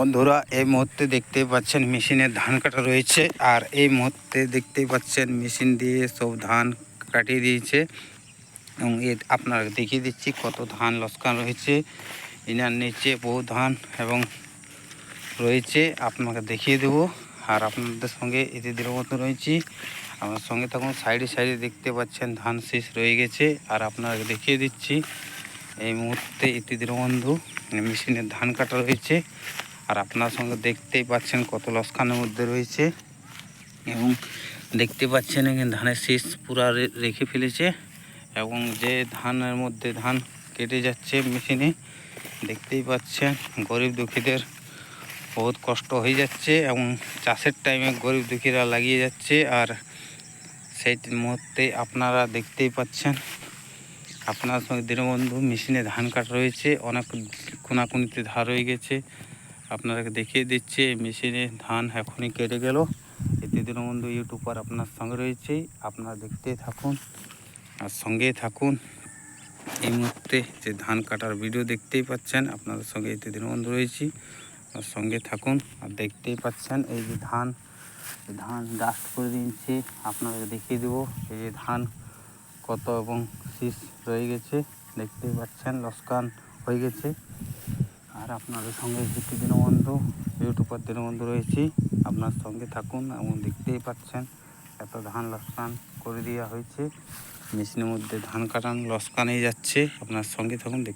বন্ধুরা, এই মুহূর্তে দেখতে পাচ্ছেন মেশিনে ধান কাটা রয়েছে আর এই মুহূর্তে দেখতেই পাচ্ছেন মেশিন দিয়ে সব ধান কাটিয়ে দিয়েছে এবং এ আপনার দেখিয়ে দিচ্ছি কত ধান লস্কান রয়েছে। ইনার নিচে বহু ধান এবং রয়েছে, আপনাকে দেখিয়ে দেবো। আর আপনাদের সঙ্গে এতে মতো রয়েছি। আমার সঙ্গে তখন সাইডে সাইডে দেখতে পাচ্ছেন ধান শেষ রয়ে গেছে। আর আপনাকে দেখিয়ে দিচ্ছি, এই মুহূর্তে ইতিদির বন্ধু মেশিনের ধান কাটা রয়েছে। আর আপনার সঙ্গে দেখতেই পাচ্ছেন কত লসখানের মধ্যে রয়েছে। এবং দেখতে পাচ্ছেন এখানে ধানের শীষ পুরা রেখে ফেলেছে। এবং যে ধানের মধ্যে ধান কেটে যাচ্ছে মেশিনে, দেখতেই পাচ্ছেন গরিব দুঃখীদের বহুত কষ্ট হয়ে যাচ্ছে এবং চাষের টাইমে গরিব দুঃখীরা লাগিয়ে যাচ্ছে। আর সেই মুহূর্তে আপনারা দেখতেই পাচ্ছেন আপনার সঙ্গে দীনবন্ধু মেশিনে ধান কাটা রয়েছে। অনেক কোনাকুনিতে ধার হয়ে গেছে। আপনাদেরকে দেখিয়ে দিচ্ছে মেশিনে ধান এখনই কেটে গেল। এতে দীনবন্ধু ইউটিউবার আপনার সঙ্গে রয়েছে, আপনারা দেখতেই থাকুন আর সঙ্গে থাকুন। এই মুহূর্তে যে ধান কাটার ভিডিও দেখতেই পাচ্ছেন, আপনাদের সঙ্গে এতে দীনবন্ধু রয়েছি আর সঙ্গে থাকুন আর দেখতেই পাচ্ছেন, এই যে ধান ধান ডাস্ট করে দিয়েছি আপনাদের দেখিয়ে দেবো, এই যে ধান কত এবং শীষ রয়ে গেছে, দেখতেই পাচ্ছেন, লস্কান হয়ে গেছে। আর আপনাদের সঙ্গে দুটি দীনবন্ধু, ইউটিউবার দীনবন্ধু রয়েছি। আপনার সঙ্গে থাকুন এবং দেখতেই পাচ্ছেন, এত ধান লসকান করে দেওয়া হয়েছে। মেশিনের মধ্যে ধান কাটান, লসকানেই যাচ্ছে। আপনার সঙ্গে থাকুন, দেখতে